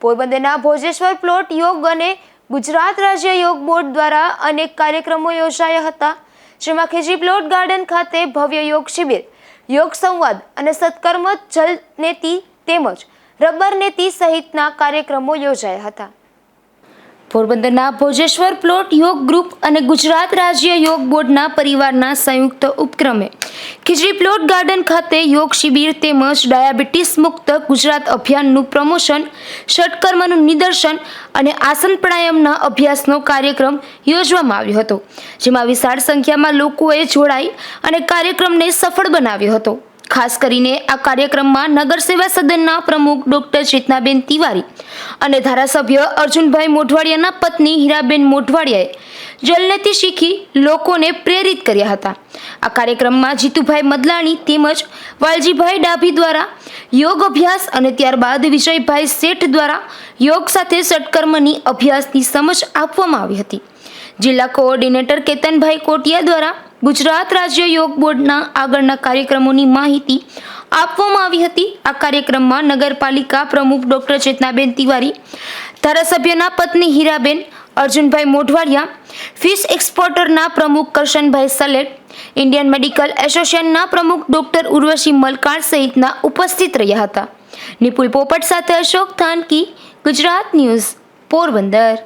પોરબંદરના ભોજેશ્વર પ્લોટ યોગ અને ગુજરાત રાજ્ય યોગ બોર્ડ દ્વારા અનેક કાર્યક્રમો યોજાયા હતા, જેમાં ખેજી પ્લોટ ગાર્ડન ખાતે ભવ્ય યોગ શિબિર, યોગ સંવાદ અને સત્કર્મ જલ નેતિ તેમજ રબર નેતિ સહિતના કાર્યક્રમો યોજાયા હતા. પોરબંદરના ભોજેશ્વર પ્લોટ યોગ ગ્રુપ અને ગુજરાત રાજ્ય યોગ બોર્ડના પરિવારના સંયુક્ત ઉપક્રમે ખીજડી પ્લોટ ગાર્ડન ખાતે યોગ શિબિર તેમજ ડાયાબિટીસ મુક્ત ગુજરાત અભિયાનનું પ્રમોશન, ષટકર્મનું નિદર્શન અને આસન પ્રાણાયામના અભ્યાસનો કાર્યક્રમ યોજવામાં આવ્યો હતો, જેમાં વિશાળ સંખ્યામાં લોકોએ જોડાઈ અને કાર્યક્રમને સફળ બનાવ્યો હતો. ખાસ કરીને આ કાર્યક્રમમાં નગર સેવા સદનના પ્રમુખ ડોક્ટર ચેતનાબેન તિવારી અને ધારાસભ્ય અર્જુનભાઈ મોઢવાડિયાના પત્ની હીરાબેન મોઢવાડિયાએ જલનેતી શીખી લોકોને પ્રેરિત કર્યા હતા. આ કાર્યક્રમમાં જીતુભાઈ મદલાણી તેમજ વાલજીભાઈ ડાભી દ્વારા યોગ અભ્યાસ અને ત્યારબાદ વિજયભાઈ શેઠ દ્વારા યોગ સાથે સટકર્મની અભ્યાસની સમજ આપવામાં આવી હતી. જિલ્લા કોઓર્ડિનેટર કેતનભાઈ કોટિયા દ્વારા ગુજરાત રાજ્ય યોગ બોર્ડના આગળના કાર્યક્રમોની માહિતી આપવામાં આવી હતી. આ કાર્યક્રમમાં નગરપાલિકા પ્રમુખ ડોક્ટર ચેતનાબેન તિવારી, ધારાસભ્યના પત્ની હીરાબેન, અર્જુનભાઈ મોઢવાડિયા ફિશ એક્સપોર્ટરના પ્રમુખ કરશનભાઈ સલેટ, ઇન્ડિયન મેડિકલ એસોસિએશનના પ્રમુખ ડોક્ટર ઉર્વશી મલકાળ સહિતના ઉપસ્થિત રહ્યા હતા. નિપુલ પોપટ સાથે અશોક થાનકી ગુજરાત ન્યૂઝ પોરબંદર.